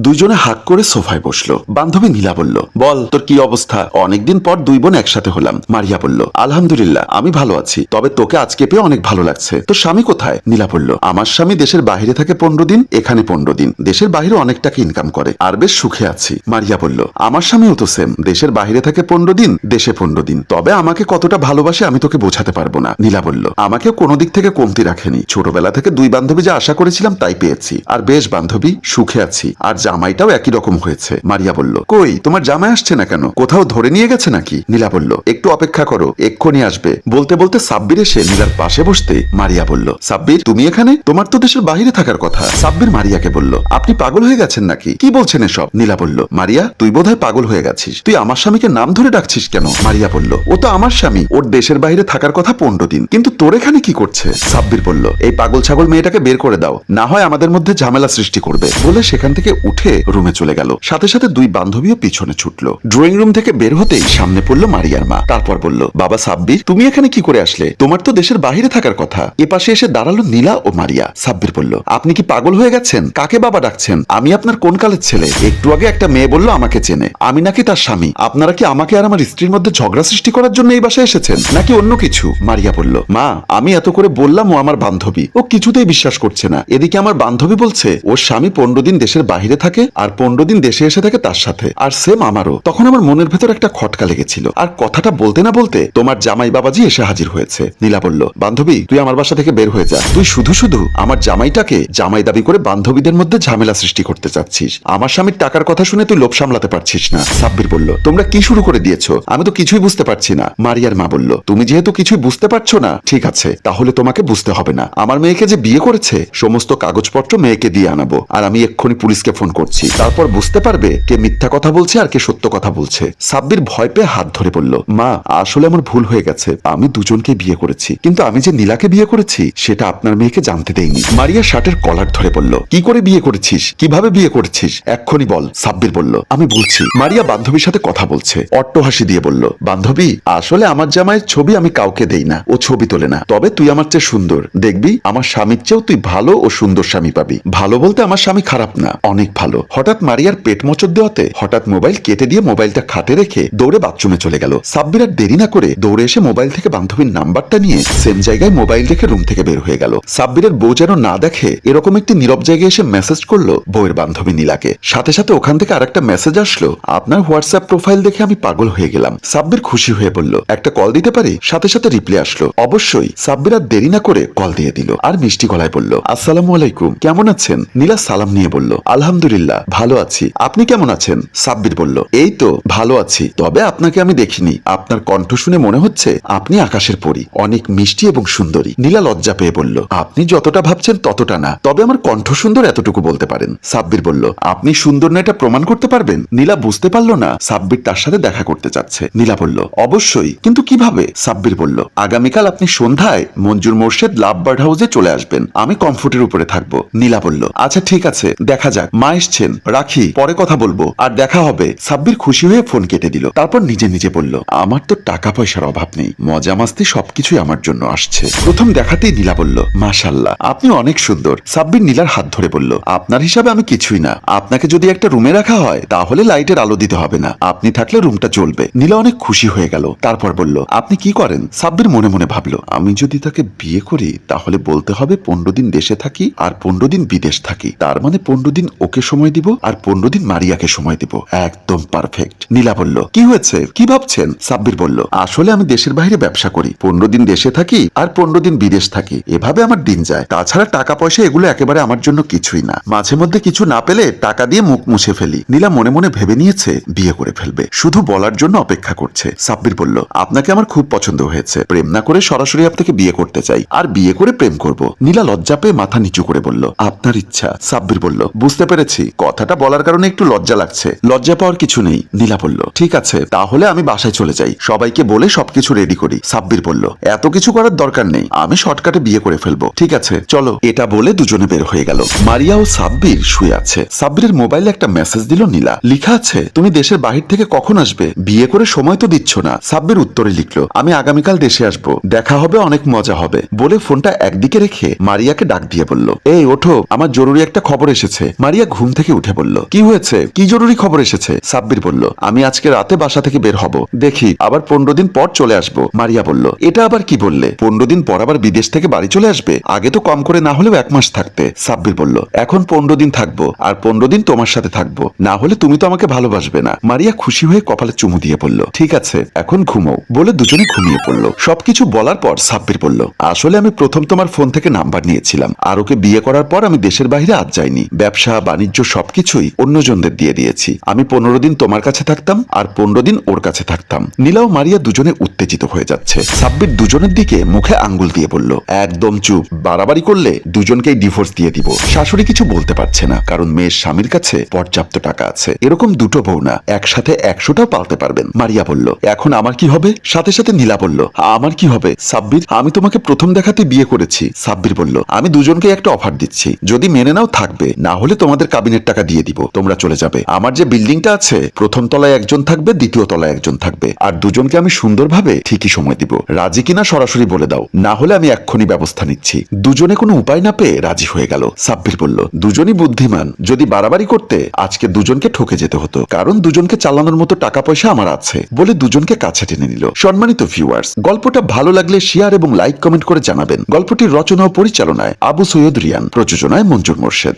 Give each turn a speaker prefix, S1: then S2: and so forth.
S1: দুইজনে হাক করে সোফায় বসল। বান্ধবী নীলা বলল, বল, তোর কি অবস্থা? অনেকদিন পর দুই বোন একসাথে হলাম। মারিয়া বলল, আলহামদুলিল্লাহ, আমি ভালো আছি। তবে তোকে আজকে পেয়ে অনেক ভালো লাগছে। তোর স্বামী কোথায়? নীলা বলল, আমার স্বামী দেশের বাইরে থাকে পনেরো দিন, এখানে পনেরো দিন। দেশের বাইরে অনেক টাকা ইনকাম করে। আর বেশ সুখে আছি। মারিয়া বলল, আমার স্বামীও তো সেম দেশের বাহিরে থাকে পনেরো দিন, দেশে পনেরো দিন। তবে আমাকে কতটা ভালোবাসে আমি তোকে বোঝাতে পারব না। নীলা বলল, আমাকেও কোনো দিক থেকে কমতি রাখেনি। ছোটবেলা থেকে দুই বান্ধবী যা আশা করেছিলাম তাই পেয়েছি। আর বেশ বান্ধবী, সুখে আছি। আর জামাইটাও একই রকম হয়েছে। মারিয়া বলল, কই, তোমার জামাই আসছে না কেন? কোথাও ধরে নিয়ে গেছে নাকি? নীলা বলল, একটু অপেক্ষা করো, এক্ষুনি আসবে। বলতে বলতে সাব্বির এসে নীলার পাশে বসতে মারিয়া বলল, সাব্বির, তুমি এখানে? তোমার তো দেশের বাইরে থাকার কথা। সাব্বির মারিয়াকে বলল, আপনি পাগল হয়ে গেছেন নাকি? কি বলছেন এসব? নীলা বলল, মারিয়া, তুই বোধহয় পাগল হয়ে গেছিস। তুই আমার স্বামীকে নাম ধরে ডাকছিস কেন? মারিয়া বলল, ও তো আমার স্বামী। ওর দেশের বাইরে থাকার কথা পনেরো দিন। কিন্তু তোর এখানে কি করছে? সাব্বির বলল, এই পাগল ছাগল মেয়েটাকে বের করে দাও। না হয় আমাদের মধ্যে ঝামেলা সৃষ্টি করবে। বলে সেখান থেকে উঠে রুমে চলে গেল। সাথে সাথে দুই বান্ধবীও পিছনে ছুটলো। ড্রয়িং রুম থেকে বের হতেই সামনে পড়ল মারিয়ার মা। তারপর বলল, বাবা সাব্বির, তুমি এখানে কি করে আসলে? তোমার তো দেশের বাইরে থাকার কথা। এ পাশে এসে দাঁড়াল নীলা ও মারিয়া। সাব্বির বলল, আপনি কি পাগল হয়ে গেছেন? কাকে বাবা ডাকছেন? আমি আপনার কোন কালের ছেলে? একটু আগে একটা মেয়ে বলল, আমাকে চেনে। আমি নাকি তার স্বামী। আপনারা কি আমাকে আর আমার স্ত্রীর মধ্যে ঝগড়া সৃষ্টি করার জন্য এই বাসায় এসেছেন? নাকি অন্য কিছু? মারিয়া বলল, মা, আমি এত করে বললাম ও আমার বান্ধবী। ও কিছুতেই বিশ্বাস করছে না। এদিকে আমার বান্ধবী বলছে, ওর স্বামী পনেরো দিন দেশের বাইরে থাকে আর পনেরো দিন দেশে এসে থাকে তার সাথে। আর সেম আমারও। তখন আমার মনের ভেতর একটা খটকা লেগেছিল। আর কথাটা বলতে না বলতে তোমার জামাই বাবাজি এসে হাজির হয়েছে। নীলা বলল, বান্ধবী, তুই আমার বাসা থেকে বের হয়ে যা। তুই শুধু শুধু আমার জামাইটাকে জামাই দাবি করে বান্ধবীদের মধ্যে ঝামেলা সৃষ্টি করতে চাচ্ছিস। আমার স্বামীর টাকার কথা শুনে তুই লোভ সামলাতে পারছিস না। সাব্বির বলল, তোমরা কি শুরু করে দিয়েছ? আমি তো কিছুই বুঝতে পারছি না। মারিয়ার মা বলল, তুমি যেহেতু কিছুই বুঝতে পারছ না, ঠিক আছে, তাহলে তোমাকে বুঝতে হবে না। আমার মেয়েকে যে বিয়ে করেছে, সমস্ত কাগজপত্র মেয়েকে দিয়ে আনাবো। আর আমি এক্ষুনি পুলিশকে ফোন করছি। তারপর বুঝতে পারবে কে মিথ্যা কথা বলছে আর কে সত্য কথা বলছে। সাব্বির ভয় পেয়ে হাত ধরে বলল, মা, আসলে আমার ভুল হয়ে গেছে। আমি দুজনকে বিয়ে করেছি। কিন্তু আমি যে নীলাকে বিয়ে করেছি, সেটা আপনার মেয়েকে জানতে দেইনি। মারিয়া শার্টের কলার ধরে বলল, কি করে বিয়ে করেছিস? কীভাবে বিয়ে করেছিস? এক্ষুনি বল। সাব্বির বলল, আমি বলছি। মারিয়া বান্ধবীর সাথে কথা বলছে। অট্টহাসি দিয়ে বলল, বান্ধবী, আসলে আমার জামাইয়ের ছবি আমি কাউকে দেই না। ও ছবি তোলে না। তবে তুই আমার চেয়ে সুন্দর। দেখবি, আমার স্বামীর চেয়েও তুই ভালো ও সুন্দর স্বামী পাবি। ভালো বলতে আমার স্বামী খারাপ না। অনেক ভালো। হঠাৎ মারিয়ার পেট মোচর দেওয়াতে হঠাৎ মোবাইল কেটে দিয়ে মোবাইলটা খাটে রেখে দৌড়ে বাথরুমে চলে গেল। সাব্বির আর দেরি না করে দৌড়ে এসে মোবাইল থেকে বান্ধবীর নাম্বারটা নিয়ে সেম জায়গায় মোবাইল রেখে রুম থেকে বের হয়ে গেল। সাব্বিরের বউ যেন না দেখে এরকম একটি নীরব জায়গায় এসে মেসেজ করল বউয়ের বান্ধবী নীলাকে। সাথে সাথে ওখান থেকে আরেকটা মেসেজ আসলো, আপনার হোয়াটসঅ্যাপ প্রোফাইল দেখে আমি পাগল হয়ে গেলাম। সাব্বির খুশি হয়ে বলল, একটা কল দিতে পারি? সাথে সাথে রিপ্লাই আসলো, অবশ্যই। সাব্বির আর দেরি না করে কল দিয়ে দিল আর মিষ্টি গলায় বলল, আসসালামু আলাইকুম, কেমন আছেন? নীলা সালাম নিয়ে বলল, আলহামদুলিল্লাহ। ভালো আছি। আপনি কেমন আছেন? সাব্বির বলল, এই তো, ভালো আছি। তবে আপনাকে আমি দেখিনি। আপনার কণ্ঠ শুনে মনে হচ্ছে আপনি আকাশের পরী। অনেক মিষ্টি এবং সুন্দরী। নীলা লজ্জা পেয়ে বলল, আপনি যতটা ভাবছেন ততটা না। তবে আমার কণ্ঠ সুন্দর এতটুকু বলতে পারেন। সাব্বির বলল, আপনি সুন্দর না এটা প্রমাণ করতে পারবেন? নীলা বুঝতে পারল না সাব্বির তার সাথে দেখা করতে চাচ্ছে। নীলা বলল, অবশ্যই। কিন্তু কীভাবে? সাব্বির বলল, আগামীকাল আপনি সন্ধ্যায় মঞ্জুর মোর্শেদ লাভ বার্ড হাউসে চলে আসবেন। আমি কমফোর্টের উপরে থাকব। নীলা বলল আচ্ছা ঠিক আছে। দেখা যাক। মা এসছেন রাখি, পরে কথা বলব। আর দেখা হবে। সাব্বির খুশি হয়ে ফোন কেটে দিল। তারপর নিজে নিজে বলল, আমার তো টাকা পয়সার অভাব নেই। মজা মাস্তি সবকিছুই আমার জন্য আসছে। প্রথম দেখাতেই নীলা বলল, মাশাল্লাহ, আপনি অনেক সুন্দর। সাব্বির নীলার হাত ধরে বলল, আপনার হিসাবে আমি কিছুই না। আপনাকে যদি একটা রুমে রাখা হয়, তাহলে লাইটের আলো দিতে হবে না। আপনি থাকলে রুমটা চলবে নীলা অনেক খুশি হয়ে গেল। তারপর বলল, আপনি কি করেন? সাব্বির মনে মনে ভাবলো, আমি যদি তাকে বিয়ে করি, তাহলে বলতে হবে পনেরো দিন দেশে থাকি আর পনেরো দিন বিদেশ থাকি। তার মানে পনেরো দিন ওকে সময় দিব? আর পনেরো দিন মারিয়াকে সময় দিব। একদম পারফেক্ট নীলা বলল, কি হয়েছে? কি ভাবছেন? সাব্বির বলল, আসলে আমি দেশের বাইরে ব্যবসা করি। পনেরো দিন দেশে থাকি আর পনেরো দিন বিদেশ থাকি। এভাবে আমার দিন যায়। তাছাড়া টাকা পয়সা এগুলো একেবারে আমার জন্য কিছুই না। মাঝে মধ্যে কিছু না পেলে টাকা দিয়ে মুখ মুছে ফেলি। নীলা মনে মনে ভেবে নিয়েছে, বিয়ে করে ফেলবে। শুধু বলার জন্য অপেক্ষা করছে। সাব্বির বলল, আপনাকে আমার খুব পছন্দ হয়েছে। প্রেম না করে সরাসরি আপনাকে বিয়ে করতে চাই। আর বিয়ে করে প্রেম করব। নীলা লজ্জা পেয়ে মাথা নিচু করে বলল, আপনার ইচ্ছা। সাব্বির বলল, বুঝতে পেরেছি। কথাটা বলার কারণে একটু লজ্জা লাগছে। লজ্জা পাওয়ার কিছু নেই, নীলা বলল। ঠিক আছে, তাহলে আমি বাসায় চলে যাই। সবাইকে বলে সবকিছু রেডি করি, সাব্বির বলল। এত কিছু করার দরকার নেই, আমি শর্টকাটে বিয়ে করে ফেলব। ঠিক আছে, চলো। এটা বলে দুজনে বের হয়ে গেল। মারিয়া ও সাব্বির শুয়ে আছে। সাব্বিরের মোবাইলে একটা মেসেজ দিল নীলা। লিখা আছে, তুমি দেশের বাহির থেকে কখন আসবে? বিয়ে করে সময় তো দিচ্ছ না। সাব্বির উত্তরে লিখলো, আমি আগামীকাল দেশে আসব। দেখা হবে, অনেক মজা হবে। বলে ফোনটা একদিকে রেখে মারিয়াকে ডাক দিয়ে বলল, এই, ওঠো। আমার জরুরি একটা খবর এসেছে। মারিয়া ঘুম থেকে উঠে বলল, কি হয়েছে? কি জরুরি খবর এসেছে? সাব্বির বলল, আমি আজকে রাতে বাসা থেকে বের হব। দেখি, আবার পনেরো দিন পর চলে আসব। মারিয়া বলল, এটা আবার কি বললে? পনেরো দিন পর আবার বিদেশ থেকে বাড়ি চলে আসবে? আগে তো কম করে না হলেও এক মাস থাকতে। সাব্বির বলল, এখন পনেরো দিন থাকব, আর পনেরো দিন তোমার সাথে থাকব। না হলে তুমি তো আমাকে ভালোবাসবে না। মারিয়া খুশি হয়ে কপালে চুমু দিয়ে বলল, ঠিক আছে, এখন ঘুমো। বলে দুজনে ঘুমিয়ে পড়ল। সবকিছু বলার পর সাব্বির বলল, আসলে আমি প্রথম তোমার ফোন থেকে নাম্বার নিয়েছিলাম, আর ওকে বিয়ে করার পর আমি দেশের বাইরে আজ যাইনি। ব্যবসা, বাণিজ্য সবকিছুই অন্যজনদের দিয়ে দিয়েছি। আমি পনেরো দিন তোমার কাছে থাকতাম আর পনেরো দিন ওর কাছে থাকতাম। নীলা ও মারিয়া দুজনে উত্তেজিত হয়ে যাচ্ছে। সাব্বির দুজনের দিকে মুখে আঙ্গুল দিয়ে বলল, একদম চুপ। বাড়াবাড়ি করলে দুজনকেই ডিভোর্স দিয়ে দিব। শাশুড়ি কিছু বলতে পারছে না, কারণ মেয়ের স্বামীর কাছে পর্যাপ্ত টাকা আছে। এরকম দুটো বউ না, একসাথে একশোটাও পালতে পারবেন। মারিয়া বলল, এখন আমার কি হবে? সাথে সাথে নীলা বলল, আমার কি হবে? সাব্বির, আমি তোমাকে প্রথম দেখাতে বিয়ে করেছি। সাব্বির বলল, আমি দুজনকে একটা অফার দিচ্ছি। যদি মেনে নাও থাকবে, না হলে তোমাদের কাবিনের টাকা দিয়ে দিব, তোমরা চলে যাবে। আমার যে বিল্ডিংটা আছে, প্রথম তলায় একজন থাকবে, দ্বিতীয় তলায় একজন থাকবে। আর দুজনকে আমি সুন্দরভাবে ঠিকই সময় দিব। রাজি কিনা সরাসরি বলে দাও। না হলে আমি এক্ষুনি ব্যবস্থা নিচ্ছি। দুজনে কোনো উপায় না পেয়ে রাজি হয়ে গেল। সাব্বির বলল, দুজনই বুদ্ধিমান। যদি বাড়াবাড়ি করতে, আজকে দুজনকে ঠকে যেতে হতো। কারণ দুজনকে চালানোর মতো টাকা পয়সা আমার আছে, বলে দুজনকে কাছে টেনে নিল। সম্মানিত ভিউয়ার্স গল্পটা ভালো লাগলে শেয়ার এবং লাইক কমেন্ট করে জানাবেন। গল্পটির রচনা ও পরিচালনায় আবু সৈয়দ রিয়ান, প্রযোজনায় মঞ্জুর মোর্শেদ।